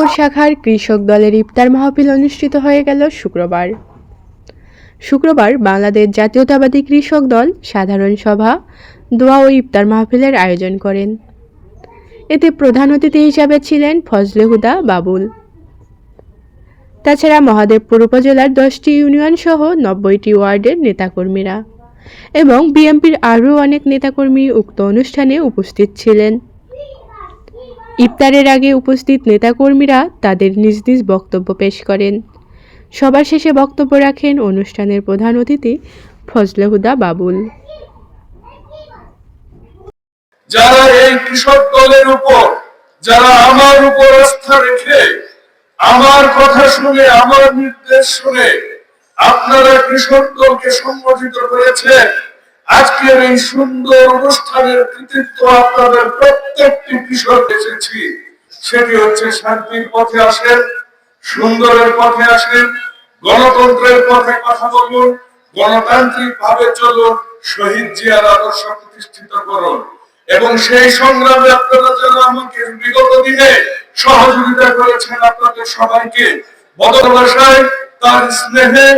কৃষক শাখার কৃষক দলের ইফতার মাহফিল অনুষ্ঠিত হয়ে গেল শুক্রবার। শুক্রবার বাংলাদেশ জাতীয়তাবাদী কৃষক দল সাধারণ সভা, দোয়া ও ইফতার মাহফিলের আয়োজন করেন। এতে প্রধান অতিথি হিসাবে ছিলেন ফজলে হুদা বাবুল। তাছাড়া মহাদেবপুর উপজেলার দশটি ইউনিয়ন সহ নব্বইটি ওয়ার্ডের নেতাকর্মীরা এবং বিএনপির আরও অনেক নেতাকর্মী উক্ত অনুষ্ঠানে উপস্থিত ছিলেন। ইফতারের আগে উপস্থিত নেতাকর্মীরা তাদের নিজ নিজ বক্তব্য পেশ করেন। সবার শেষে বক্তব্য রাখেন অনুষ্ঠানের প্রধান অতিথি ফজলে হুদা বাবুল। যারা এই কৃষক দলের উপর, যারা আমার উপর আস্থা রেখে, আমার কথা শুনে, আমার নির্দেশ শুনে আপনারা কৃষক দলকে সংগঠিত করেছেন আজকের এই সুন্দর অনুষ্ঠানের কৃতিত্ব আপনাদের প্রত্যেকটি কৃষক এসেছি সেটি হচ্ছে শান্তির পথে আসেন, সুন্দরের পথে আসেন, গণতন্ত্রের পথে কথা বলুন গণতান্ত্রিক ভাবে চলুন, শহীদ জিয়ার আদর্শ প্রতিষ্ঠিত করুন। এবং সেই সংগ্রামে আপনারা যারা আমাকে বিগত দিনে সহযোগিতা করেছেন আপনাদের সবাইকে। বদল ভাষায় তার স্নেহে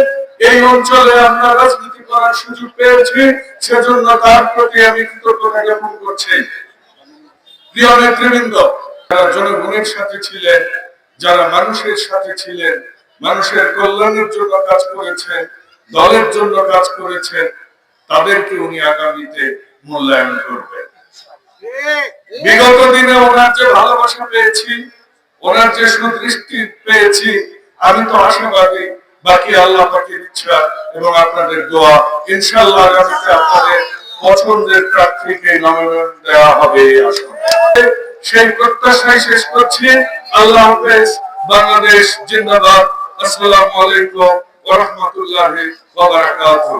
এই অঞ্চলে আমরা রাজনীতি করার সুযোগ পেয়েছি, সেজন্য তার প্রতি আমি কৃতজ্ঞতা জ্ঞাপন করছি। প্রিয় নেতৃবৃন্দ, যারা জনগণের সাথে ছিলেন, যারা মানুষের সাথে ছিলেন, মানুষের কল্যাণের জন্য কাজ করেছেন, দলের জন্য কাজ করেছেন, তাদেরকে উনি আগামীতে মূল্যায়ন করবেন। বিগত দিনে ওনার যে ভালোবাসা পেয়েছি, ওনার যে সুদৃষ্টি পেয়েছি, আমি তো আশাবাদী বাকি আল্লাহ পাকের ইচ্ছা এবং আপনাদের দোয়া। ইনশাআল্লাহ আগামীতে আপনাদের পছন্দের প্রার্থীকে মনোনয়ন দেওয়া হবে সেই প্রত্যাশায় শেষ করছি। আল্লাহ হাফেজ। বাংলাদেশ জিন্দাবাদ। আসসালামু আলাইকুম ওয়া রাহমাতুল্লাহি ওয়া বারাকাতুহু।